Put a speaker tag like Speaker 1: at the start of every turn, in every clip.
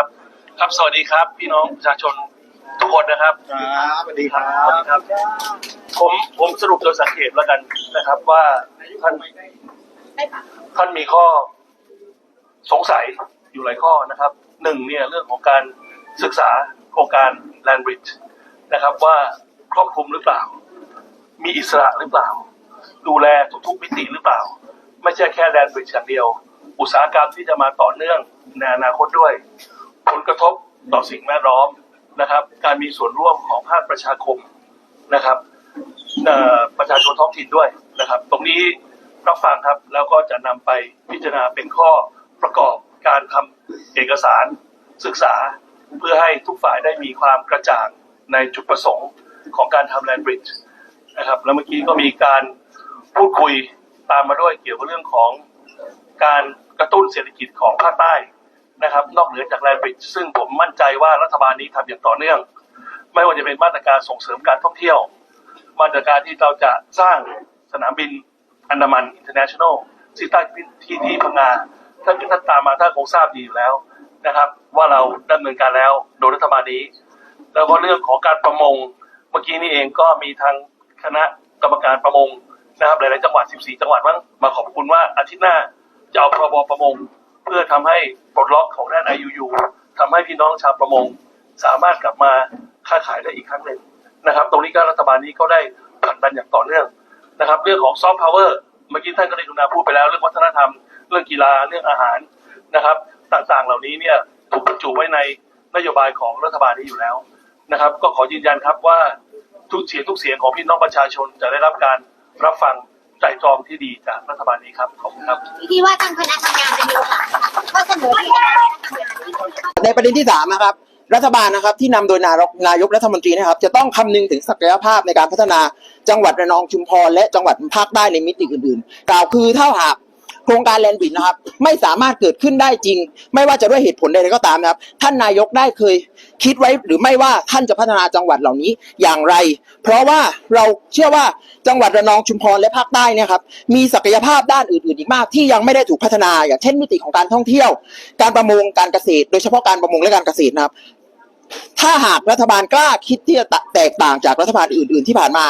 Speaker 1: ครับครับสวัสดีครับ พี่น้องประชาชนทุกคนนะครับ
Speaker 2: ครับสวัสดีครั
Speaker 1: สวัส
Speaker 2: บ
Speaker 1: ดีครับ ผมผมสรุปโดยสังเกตแล้วกันนะครับว่าท่านท่านมีข้อสงสัยอยู่หลายข้อนะครับหนึ่งเนี่ยเรื่องของการศึกษาโครงการ Land Bridge นะครับว่าครอบคลุมหรือเปล่า มีอิสระหรือเปล่า ดูแลทุกๆมิติหรือเปล่า ไม่ใช่แค่ Land Bridge อย่างเดียว อุตสาหกรรมที่จะมาต่อเนื่องในอนาคตด้วย ผลกระทบต่อสิ่งแวดล้อมนะครับ การมีส่วนร่วมของภาคประชาคมนะครับประชาชนท้องถิ่นด้วยนะครับ ตรงนี้รับฟังครับแล้วก็จะนำไปพิจารณาเป็นข้อประกอบการทำเอกสารศึกษา เพื่อให้ทุกฝ่ายได้มีความกระจ่างในจุดประสงค์ของการทำแลนบริดจ์นะครับ แล้วเมื่อกี้ก็มีการพูดคุยตามมาด้วยเกี่ยวกับเรื่องของการกระตุ้นเศรษฐกิจของภาคใต้ นะครับ นอกเหนือจากแลนบริดจ์ซึ่งผมมั่นใจว่ารัฐบาลนี้ทำอย่างต่อเนื่อง ไม่ว่าจะเป็นมาตรการส่งเสริมการท่องเที่ยว มาตรการที่เราจะสร้างสนามบินอันดามันอินเตอร์เนชั่นแนลที่ตั้งที่ที่พังงาท่านท่านตามมาท่านคงทราบดีอยู่แล้วนะครับ ว่าเราดำเนินการแล้วโดยรัฐบาลนี้ แล้วก็เรื่องของการประมงเมื่อกี้นี่เองก็มีทางคณะกรรมการประมงนะครับหลาย ๆ จังหวัด 14 จังหวัดมั้งมาขอบคุณว่าอาทิตย์หน้าจะเอาพรบประมง พื่อทำให้ปลดล็อกของด้าน IUU ทำให้พี่น้องชาวประมง สามารถกลับมาค้าขายได้อีกครั้งหนึ่งนะครับ ตรงนี้ก็รัฐบาลนี้ก็ได้ผลักดันอย่างต่อเนื่องนะครับ เรื่องของซอฟต์พาวเวอร์เมื่อกี้ท่านก็ได้กรุณาพูดไปแล้ว เรื่องวัฒนธรรม เรื่องกีฬาเรื่องอาหารนะครับ ต่างๆเหล่านี้เนี่ยถูกบรรจุไว้ในนโยบายของรัฐบาลนี้อยู่แล้วนะครับ ก็ขอยืนยันครับว่าทุกเสียงทุกเสียงของพี่น้องประชาชนจะได้รับการรับฟัง ไตรตรองที่ดีจากรัฐบาลนี้ครับขอบคุณครับ
Speaker 3: พี่ว่าทางคณะทำงานจะมีโอกาสข้อเสนอที่
Speaker 2: ในประเด็นที่สามนะครับ รัฐบาลนะครับที่นำโดยนายกนายกรัฐมนตรีนะครับ จะต้องคำนึงถึงศักยภาพในการพัฒนาจังหวัดระนองชุมพรและจังหวัดภาคใต้ในมิติอื่นๆ กล่าวคือถ้าหาก ครงการแลนด์บิดนะครับ ไม่สามารถเกิดขึ้นได้จริง ไม่ว่าจะด้วยเหตุผลใดๆก็ตามนะครับ ท่านนายกได้เคยคิดไว้หรือไม่ว่าท่านจะพัฒนาจังหวัดเหล่านี้อย่างไร เพราะว่าเราเชื่อว่าจังหวัดระนองชุมพรและภาคใต้เนี่ยครับมีศักยภาพด้านอื่นๆอีกมาก ที่ยังไม่ได้ถูกพัฒนาอย่างเช่นมิติของการท่องเที่ยว การประมงการเกษตร โดยเฉพาะการประมงและการเกษตรนะครับถ้าหากรัฐบาลกล้าคิดที่จะแตกต่างจากรัฐบาลอื่น ๆ ที่ผ่านมา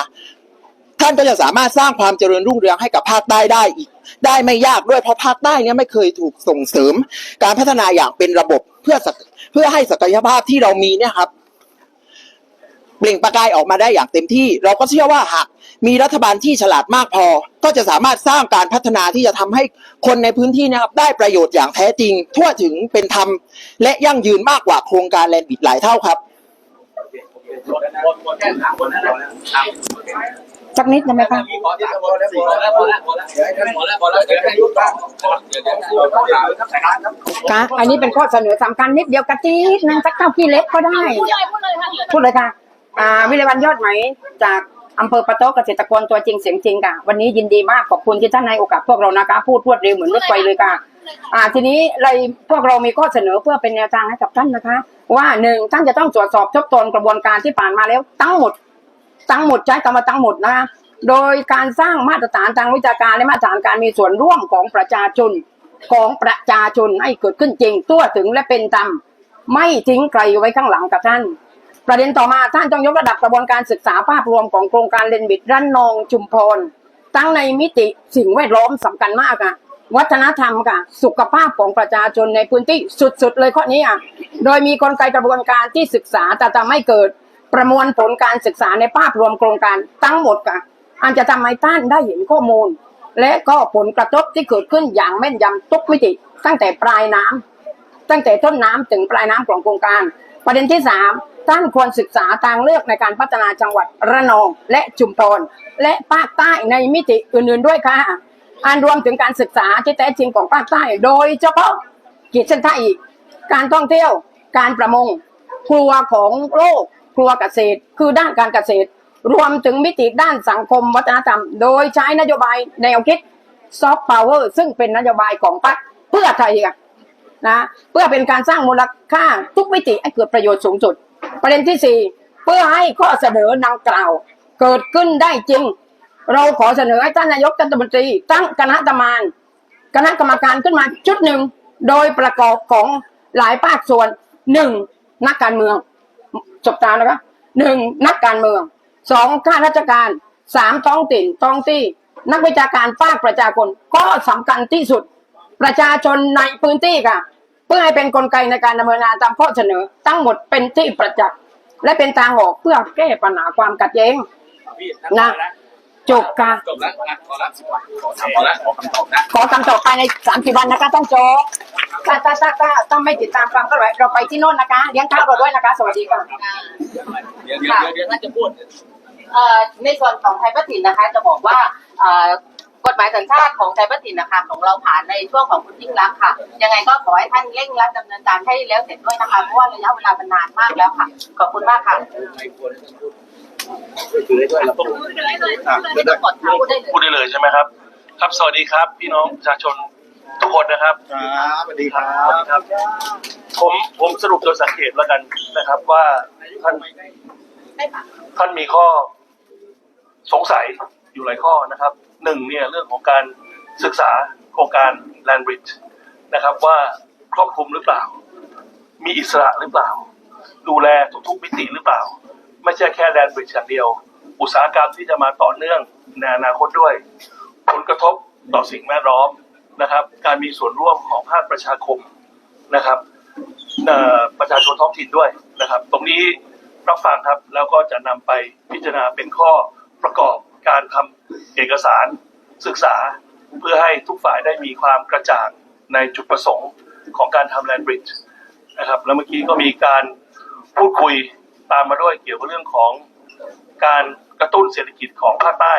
Speaker 2: ท่านก็จะสามารถสร้างความเจริญรุ่งเรืองให้กับภาคใต้ได้อีก ได้ไม่ยากด้วยเพราะภาคใต้เนี่ยไม่เคยถูกส่งเสริม การพัฒนาอย่างเป็นระบบเพื่อเพื่อให้ศักยภาพที่เรามีเนี่ยครับเปล่งประกายออกมาได้อย่างเต็มที่ เราก็เชื่อว่าหากมีรัฐบาลที่ฉลาดมากพอ ก็จะสามารถสร้างการพัฒนาที่จะทำให้คนในพื้นที่นะครับ ได้ประโยชน์อย่างแท้จริง ทั่วถึงเป็นธรรมและยั่งยืนมากกว่าโครงการแลนด์บิดหลายเท่าครับ
Speaker 4: สักนิดได้ไหมคะคะอันนี้เป็นข้อเสนอสำคัญนิดเดียวกระจี๊ดนึงสักเท่าขี้เล็กก็ได้
Speaker 3: พูดเลยพูดเลยค่ะ
Speaker 4: พูดเลยค่ะ อ่า วิเลวันยอดไหม จากอำเภอปะโต๊ะเกษตรกรตัวจริงเสียงจริงค่ะ วันนี้ยินดีมากขอบคุณที่ท่านให้โอกาสพวกเรานะคะ พูดรวดเร็วเหมือนรถไฟเลยค่ะ อ่า ทีนี้เลยพวกเรามีข้อเสนอเพื่อเป็นแนวทางให้กับท่านนะคะ ว่าหนึ่งท่านจะต้องตรวจสอบทบทวนกระบวนการที่ผ่านมาแล้วทั้งหมด ทั้งหมดใช้คำว่าทั้งหมดนะโดยการสร้างมาตรฐานทางวิชาการและมาตรฐานการมีส่วนร่วมของประชาชนของประชาชนให้เกิดขึ้นจริงทั่วถึงและเป็นธรรมไม่ทิ้งใครไว้ข้างหลังกับท่าน ประเด็นต่อมาท่านต้องยกระดับกระบวนการศึกษาภาพรวมของโครงการเลนบิดรันนองชุมพรทั้งในมิติสิ่งแวดล้อมสำคัญมากค่ะวัฒนธรรมค่ะสุขภาพของประชาชนในพื้นที่สุดๆเลยข้อนี้อะโดยมีกลไกกระบวนการที่ศึกษาจะทำให้เกิด ประมวลผลการศึกษาในภาพรวมโครงการทั้งหมดค่ะอันจะทำให้ท่านได้เห็นข้อมูล และก็ผลกระทบที่เกิดขึ้นอย่างแม่นยำทุกมิติ ตั้งแต่ปลายน้ำตั้งแต่ต้นน้ำถึงปลายน้ำของโครงการ ประเด็นที่สามท่านควรศึกษาทางเลือกในการพัฒนาจังหวัดระนองและชุมพรและภาคใต้ในมิติอื่นๆด้วยค่ะอันรวมถึงการศึกษาที่แท้จริงของภาคใต้ โดยเฉพาะขีดเส้นใต้อีก การท่องเที่ยว การประมงครัวของโลก ครัวเกษตร คือด้านการเกษตร รวมถึงมิติด้านสังคมวัฒนธรรม โดยใช้นโยบายแนวคิดซอฟต์พาวเวอร์ซึ่งเป็นนโยบายของพรรคเพื่อไทยนะเพื่อเป็นการสร้างมูลค่าทุกมิติให้เกิดประโยชน์สูงสุด ประเด็นที่สี่เพื่อให้ข้อเสนอดังกล่าว เกิดขึ้นได้จริง เราขอเสนอให้ท่านนายกรัฐมนตรี ตั้งคณะทำงานคณะกรรมการขึ้นมาชุดหนึ่งโดยประกอบของหลายภาคส่วนหนึ่งนักการเมือง จบตามนะคะหนึ่งนักการเมืองสองข้าราชการสามท้องถิ่นท้องที่นักวิชาการภาคประชาชนก็สำคัญที่สุด ประชาชนในพื้นที่ค่ะ เพื่อให้เป็นกลไกในการดำเนินงานตามข้อเสนอ ทั้งหมดเป็นที่ประจักษ์และเป็นทางออกเพื่อแก้ปัญหาความขัดแย้งนะจบค่ะ
Speaker 5: จบแล้วนะขอรับสิบวันขอถามขอละขอคำตอบนะ
Speaker 4: ขอคำตอบภายในสามสิบวันนะคะต้องโจบ ถ้าถ้าถ้าถ้าถ้าไม่ติดตามฟังก็เลยเราไปที่โน่นนะคะเลี้ยงข้าวเราด้วยนะคะ สวัสดีค่ะ
Speaker 5: เดี๋ยวเดี๋ยวเดี๋ยวเดี๋ยวท่านจะพูด
Speaker 3: เอ่อในส่วนของไทยพัฒน์นะคะ จะบอกว่าเอ่อกฎหมายสัญชาติของไทยพัฒน์นะคะของเราผ่านในช่วงของคุณยิ่งรักษณ์ค่ะ ยังไงก็ขอให้ท่านเร่งรัดดำเนินการให้แล้วเสร็จด้วยนะคะเพราะว่าระยะเวลามันนานมากแล้วค่ะ ขอบคุณมากค่ะ
Speaker 5: ไม่ควรให้ท่านพูดคือได้ด้วยเราต้อง
Speaker 3: ไม่ต้องกดค่ะพูดได้เลย
Speaker 1: พูดได้เลยใช่ไหมครับ ครับ สวัสดีครับ พี่น้องประชาชนทุก คนนะครับ
Speaker 5: ครับสวัสดีครั
Speaker 1: สวัสดีครับ ผมผมสรุปโดยสังเกตแล้วกันนะครับว่าท่านท่านมีข้อสงสัยอยู่หลายข้อนะครับหนึ่งเนี่ยเรื่องของการศึกษาโครงการ Land Bridge นะครับว่าครอบคลุมหรือเปล่า มีอิสระหรือเปล่า ดูแลทุกๆมิติหรือเปล่า ไม่ใช่แค่ Land Bridge อย่างเดียว อุตสาหกรรมที่จะมาต่อเนื่องในอนาคตด้วย ผลกระทบต่อสิ่งแวดล้อม นะครับ การมีส่วนร่วมของภาคประชาคมนะครับประชาชนท้องถิ่นด้วยนะครับ ตรงนี้รับฟังครับแล้วก็จะนำไปพิจารณาเป็นข้อประกอบการทำเอกสารศึกษา เพื่อให้ทุกฝ่ายได้มีความกระจ่างในจุดประสงค์ของการทำแลนบริดจ์นะครับ แล้วเมื่อกี้ก็มีการพูดคุยตามมาด้วยเกี่ยวกับเรื่องของการกระตุ้นเศรษฐกิจของภาคใต้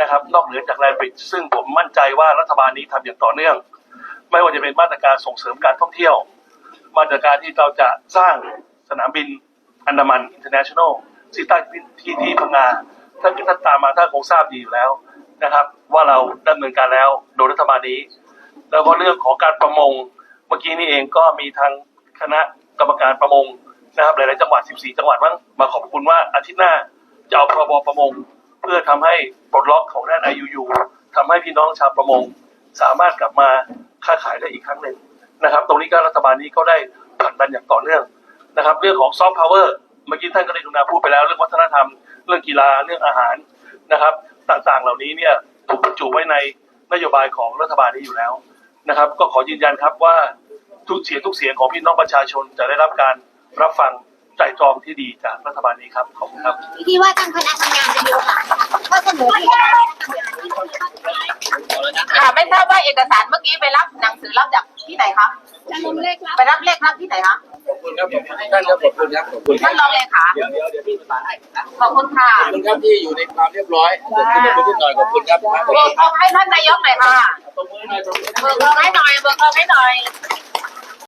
Speaker 1: นะครับ นอกเหนือจากแลนบริดจ์ซึ่งผมมั่นใจว่ารัฐบาลนี้ทำอย่างต่อเนื่อง ไม่ว่าจะเป็นมาตรการส่งเสริมการท่องเที่ยว มาตรการที่เราจะสร้างสนามบินอันดามันอินเตอร์เนชั่นแนลที่ตั้งที่ที่พังงาถ้าท่านตามมาท่านคงทราบดีอยู่แล้วนะครับ ว่าเราดำเนินการแล้วโดยรัฐบาลนี้ แล้วก็เรื่องของการประมงเมื่อกี้นี่เองก็มีทางคณะกรรมการประมงนะครับหลาย ๆ จังหวัด 14 จังหวัดมั้งมาขอบคุณว่าอาทิตย์หน้าจะเอาพรบประมง เพื่อทำให้ปลดล็อกของด้าน IUU ทำให้พี่น้องชาวประมง สามารถกลับมาค้าขายได้อีกครั้งหนึ่งนะครับ ตรงนี้ก็รัฐบาลนี้ก็ได้ผลักดันอย่างต่อเนื่องนะครับ เรื่องของซอฟต์พาวเวอร์เมื่อกี้ท่านก็ได้กรุณาพูดไปแล้ว เรื่องวัฒนธรรม เรื่องกีฬาเรื่องอาหารนะครับ ต่างๆเหล่านี้เนี่ยถูกบรรจุไว้ในนโยบายของรัฐบาลนี้อยู่แล้วนะครับ ก็ขอยืนยันครับว่าทุกเสียงทุกเสียงของพี่น้องประชาชนจะได้รับการรับฟัง ไตรตรองที่ดีจากรัฐบาลนี้ครับขอบคุณครับ
Speaker 3: ที่ว่าตั้งคณะทำงานจะมีโอกาสข้อเสนอที่ค่ะไม่ทราบว่าเอกสารเมื่อกี้ไปรับหนังสือรับจากที่ไหนคะไปรับเลขรับที่ไหนคะ
Speaker 5: ขอบคุณครับผมท่านครับขอบคุณครับขอบคุณครั
Speaker 3: ท่า
Speaker 5: บ
Speaker 3: นรองเลขา
Speaker 5: เดี๋ยวเดี๋ยวเดี๋ยวพี่ประสานให้นะ
Speaker 3: ขอบคุณค่ะ
Speaker 5: ขอบคุณครับที่อยู่ในความเรียบร้อยขอบคุณขอบคุณหน่อยขอบคุณครับขอบ
Speaker 3: เบิ
Speaker 5: คุณ
Speaker 3: กทองให้ท่านนายกหน่อยค่ะ
Speaker 5: ตบมือหน่อยตบมือหน่อย
Speaker 3: เบิกทองให้หน่อยเบิกทองให้หน่อย